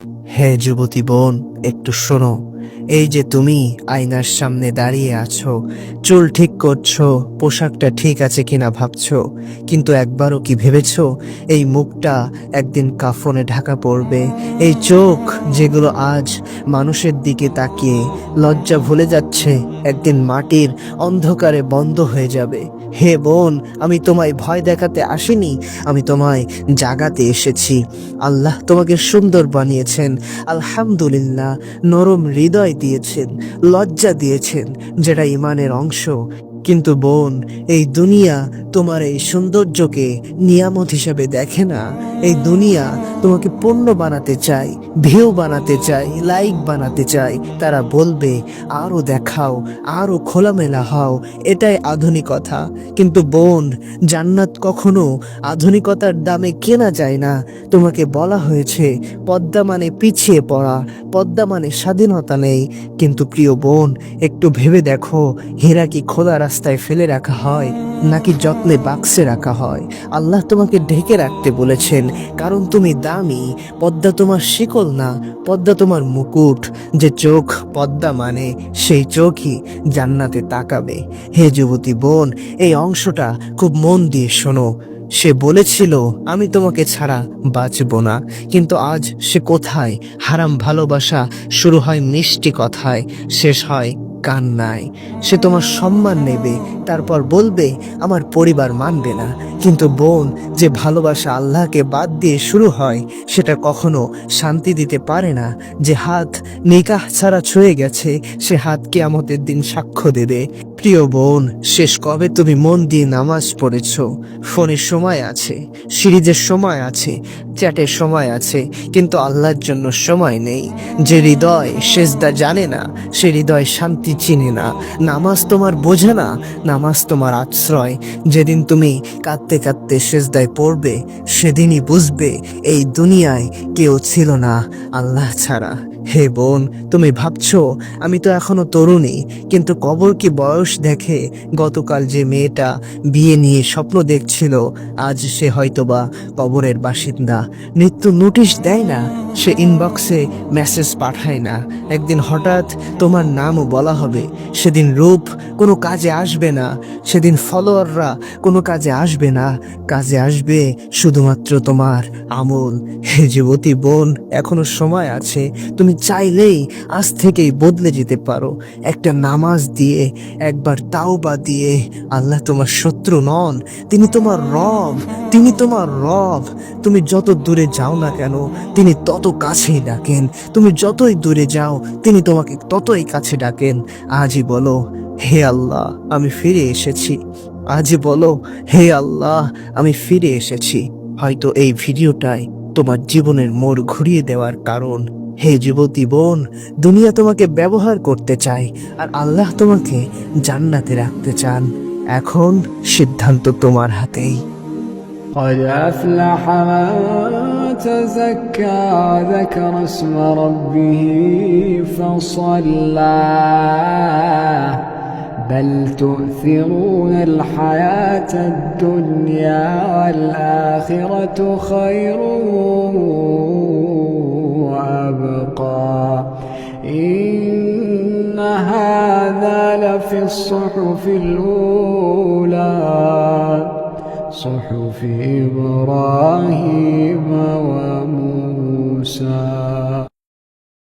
you হে যুবতী বোন, একটু শোনো। এই যে তুমি আয়নার সামনে দাঁড়িয়ে আছো, চুল ঠিক করছ, পোশাকটা ঠিক আছে কিনা ভাবছ, কিন্তু একবারও কি ভেবেছো, এই মুখটা একদিন কাফনে ঢাকা পড়বে? এই চোখ যেগুলো আজ মানুষের দিকে তাকিয়ে লজ্জা ভুলে যাচ্ছে, একদিন মাটির অন্ধকারে বন্ধ হয়ে যাবে। হে বোন, আমি তোমায় ভয় দেখাতে আসিনি, আমি তোমায় জাগাতে এসেছি। আল্লাহ তোমাকে সুন্দর বানিয়েছেন আলহামদুলিল্লাহ, নরম হৃদয় দিয়েছেন, লজ্জা দিয়েছেন যেটা ইমানের অংশ। কিন্তু বোন, এই দুনিয়া তোমার এই সৌন্দর্যকে নিয়ামত হিসাবে দেখে না। এই দুনিয়া তোমাকে পণ্য বানাতে চাই, ভিউ বানাতে চাই লাইক বানাতে চাই। তারা বলবে আরও দেখাও আরও খোলামেলা হও। এটাই আধুনিকতা। কিন্তু বোন, জান্নাত কখনো আধুনিকতার দামে কেনা যায় না। তোমাকে বলা হয়েছে, পদ্মা মানে পিছিয়ে পড়া, পদ্মা মানে স্বাধীনতা নেই। কিন্তু প্রিয় বোন, একটু ভেবে দেখো, হীরা কি খোলা রাস্তায় ফেলে রাখা হয়? নাকি যত্নে বাক্সে রাখা হয়? আল্লাহ তোমাকে ঢেকে রাখতে বলেছেন, কারণ তুমি দামি, পদ্মা তোমার শিকল না, পদ্মা তোমার মুকুট। যে চোখ পদ্মা মানে সেই চোখই জান্নাতে তাকাবে। হে যুবতী বোন, এই অংশটা খুব মন দিয়ে শোনো। সে বলেছিল, আমি তোমাকে ছাড়া বাঁচব না। কিন্তু আজ সে কোথায়? হারাম ভালোবাসা শুরু হয় মিষ্টি কথায়, শেষ হয় কান্নায়। সে তোমার সম্মান নেবে তারপর বলবে আমার পরিবার মানবে না। কিন্তু বোন, যে ভালোবাসা আল্লাহকে বাদ দিয়ে শুরু হয়, সেটা কখনো শান্তি দিতে পারে না। যে হাত নিকাহ ছাড়া ছুঁয়ে গেছে, সে হাতকে আমাদের দিন সাক্ষ্য দেবে। প্রিয় বোন, শেষ কবে তুমি মন দিয়ে নামাজ পড়েছ? ফোনের সময় আছে, সিরিজের সময় আছে, চ্যাটের সময় আছে, কিন্তু আল্লাহর জন্য সময় নেই। যে হৃদয় সেজদা জানে না, সে হৃদয় শান্তি চিনে না। নামাজ তোমার বোঝে না, নামাজ তোমার আশ্রয়। যেদিন তুমি কাঁদতে কাঁদতে সেজদায় পড়বে, সেদিনই বুঝবে এই দুনিয়ায় কেউ ছিল না আল্লাহ ছাড়া। হে বোন, তুমি ভাবছ, আমি তো এখনও তরুণী, কিন্তু কবর কি বয়স দেখে গতকাল যে মেয়েটা বিয়ে নিয়ে স্বপ্ন দেখছিল, আজ সে হয়তোবা কবরের বাসিন্দা। মৃত্যু নোটিশ দেয় না, সে ইনবক্সে মেসেজ পাঠায় না। একদিন হঠাৎ তোমার নামও বলা হবে, সেদিন রূপ কোনো কাজে আসবে না, সেদিন ফলোয়াররা কোনো কাজে আসবে না। কাজে আসবে শুধুমাত্র তোমার আমল। হে যুবতী বোন, এখনও সময় আছে, তুমি চাইলেই আজ থেকেই বদলে যেতে পারো। একটা নামাজ দিয়ে, একবার তাওবা দিয়ে, আল্লাহ তোমার শত্রু নন, তিনি তোমার রব, তিনি তোমার রব। তুমি যত দূরে যাও না কেন, তিনি তত কাছেই ডাকেন। তুমি যতই দূরে যাও, তিনি তোমাকে ততই কাছে ডাকেন। আজই বলো, হে আল্লাহ, আমি ফিরে এসেছি। আজই বলো হে আল্লাহ আমি ফিরে এসেছি হয়তো এই ভিডিওটাই তোমার জীবনের মোড় ঘুরিয়ে দেওয়ার কারণ হে যুবতী বোন দুনিয়া তোমাকে ব্যবহার করতে চায় আর আল্লাহ তোমাকে জান্নাতে রাখতে চান এখন সিদ্ধান্ত তোমার হাতেই قد أفلح من تزكى ذكر اسم ربه فصلى بل تؤثرون الحياة الدنيا والآخرة خير وأبقى. إن هذا لفي الصحف الأولى. صحف إبراهيم وموسى.